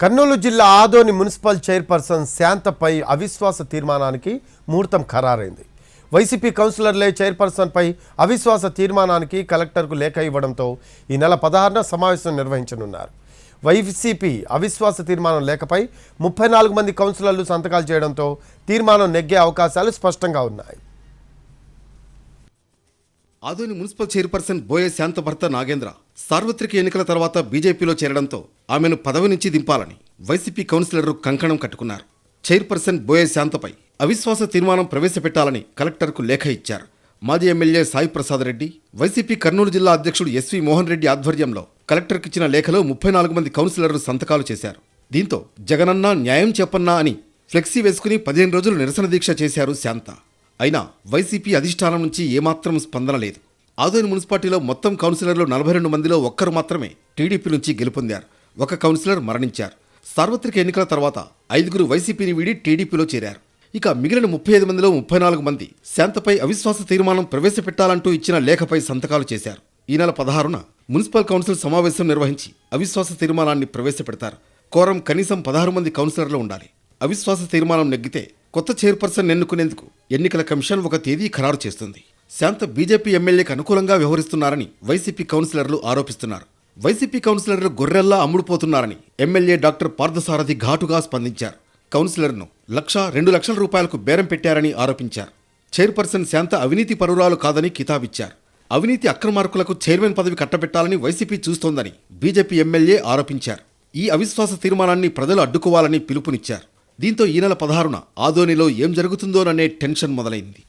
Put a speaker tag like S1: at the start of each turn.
S1: కర్నూలు జిల్లా Adoni municipal chairperson శాంతపై అవిశ్వాస తీర్మానానికి ముహూర్తం ఖరారైంది. వైసీపీ కౌన్సిలర్లే చైర్పర్సన్పై అవిశ్వాస తీర్మానానికి కలెక్టర్కు లేఖ ఇవ్వడంతో ఈ నెల పదహారున సమావేశం నిర్వహించనున్నారు. వైసీపీ అవిశ్వాస తీర్మానం లేఖపై ముప్పై నాలుగు మంది కౌన్సిలర్లు సంతకాలు చేయడంతో తీర్మానం నెగ్గే అవకాశాలు స్పష్టంగా ఉన్నాయి.
S2: ఆదోని మున్సిపల్ చైర్పర్సన్ బోయే శాంత భర్త నాగేంద్ర సార్వత్రిక ఎన్నికల తర్వాత బీజేపీలో చేరడంతో ఆమెను పదవి నుంచి దింపాలని వైసీపీ కౌన్సిలర్లు కంకణం కట్టుకున్నారు. చైర్పర్సన్ బోయే శాంతపై అవిశ్వాస తీర్మానం ప్రవేశపెట్టాలని కలెక్టర్కు లేఖ ఇచ్చారు. మాజీ ఎమ్మెల్యే సాయి ప్రసాద్ రెడ్డి వైసీపీ కర్నూలు జిల్లా అధ్యక్షుడు ఎస్వి మోహన్ రెడ్డి ఆధ్వర్యంలో కలెక్టర్కి ఇచ్చిన లేఖలో ముప్పై నాలుగు మంది కౌన్సిలర్లు సంతకాలు చేశారు. దీంతో జగనన్న న్యాయం చెప్పన్నా అని ఫ్లెక్సీ వేసుకుని పదిహేను రోజులు నిరసన దీక్ష చేశారు శాంత. అయినా వైసీపీ అధిష్టానం నుంచి ఏమాత్రం స్పందన లేదు. ఆదోని మున్సిపాలిటీలో మొత్తం కౌన్సిలర్లు నలభై రెండు మందిలో ఒక్కరు మాత్రమే టీడీపీ నుంచి గెలుపొందారు. ఒక కౌన్సిలర్ మరణించారు. సార్వత్రిక ఎన్నికల తర్వాత ఐదుగురు వైసీపీని వీడి టీడీపీలో చేరారు. ఇక మిగిలిన ముప్పై ఐదు మందిలో ముప్పై నాలుగు మంది శాంతపై అవిశ్వాస తీర్మానం ప్రవేశపెట్టాలంటూ ఇచ్చిన లేఖపై సంతకాలు చేశారు. ఈ నెల పదహారున మున్సిపల్ కౌన్సిల్ సమావేశం నిర్వహించి అవిశ్వాస తీర్మానాన్ని ప్రవేశపెడతారు. కోరం కనీసం పదహారు మంది కౌన్సిలర్లు ఉండాలి. అవిశ్వాస తీర్మానం నెగ్గితే కొత్త చైర్పర్సన్ ఎన్నుకునేందుకు ఎన్నికల కమిషన్ ఒక తేదీ ఖరారు చేస్తుంది. శాంత బీజేపీ ఎమ్మెల్యేకి అనుకూలంగా వ్యవహరిస్తున్నారని వైసీపీ కౌన్సిలర్లు ఆరోపిస్తున్నారు. వైసీపీ కౌన్సిలర్లు గొర్రెల్లా అమ్ముడుపోతున్నారని ఎమ్మెల్యే డాక్టర్ పార్థసారథి ఘాటుగా స్పందించారు. కౌన్సిలర్ను లక్ష రెండు లక్షల రూపాయలకు బేరం పెట్టారని ఆరోపించారు. చైర్పర్సన్ శాంత అవినీతి పరురాలు కాదని కితాబిచ్చారు. అవినీతి అక్రమార్కులకు చైర్మన్ పదవి కట్టబెట్టాలని వైసీపీ చూస్తోందని బీజేపీ ఎమ్మెల్యే ఆరోపించారు. ఈ అవిశ్వాస తీర్మానాన్ని ప్రజలు అడ్డుకోవాలని పిలుపునిచ్చారు. దీంతో ఈ నెల పదహారున ఆదోనిలో ఏం జరుగుతుందోననే టెన్షన్ మొదలైంది.